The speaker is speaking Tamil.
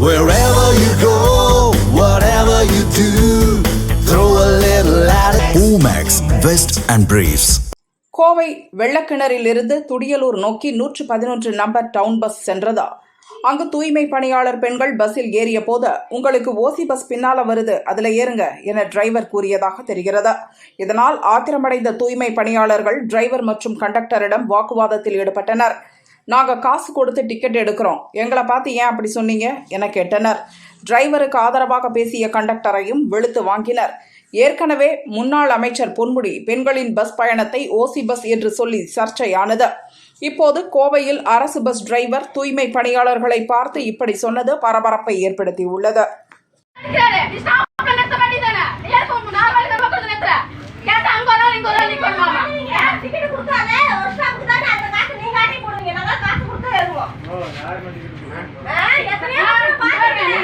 Wherever you go, whatever you do, throw a little at it. Omax, Vest and Briefs. Kovai வெள்ளக்கிணறிலிருந்து Thudiyalur நோக்கி நூற்று பதினொன்று நம்பர் டவுன் பஸ் சென்றதா அங்கு தூய்மை பணியாளர் பெண்கள் பஸ்ஸில் ஏறிய போது உங்களுக்கு ஓசி பஸ் பின்னால வருது அதுல ஏறுங்க என டிரைவர் கூறியதாக தெரிகிறது இதனால் ஆத்திரமடைந்த தூய்மை பணியாளர்கள் டிரைவர் மற்றும் கண்டக்டரிடம் வாக்குவாதத்தில் ஈடுபட்டனர் நாங்கள் காசு கொடுத்து டிக்கெட் எடுக்கிறோம். எங்களை பார்த்து ஏன் அப்படி சொன்னீங்க? என கேட்டனர். டிரைவருக்கு ஆதரவாக பேசிய கண்டக்டரையும் வெளுத்து வாங்கினர். ஏற்கனவே முன்னாள் அமைச்சர் பொன்முடி பெண்களின் பஸ் பயணத்தை ஓசி பஸ் என்று சொல்லி சர்ச்சையானது. இப்போது கோவையில் அரசு பஸ் டிரைவர் தூய்மை பணியாளர்களை பார்த்து இப்படி சொன்னது பரபரப்பை ஏற்படுத்தியுள்ளது. Ayo ya tenía que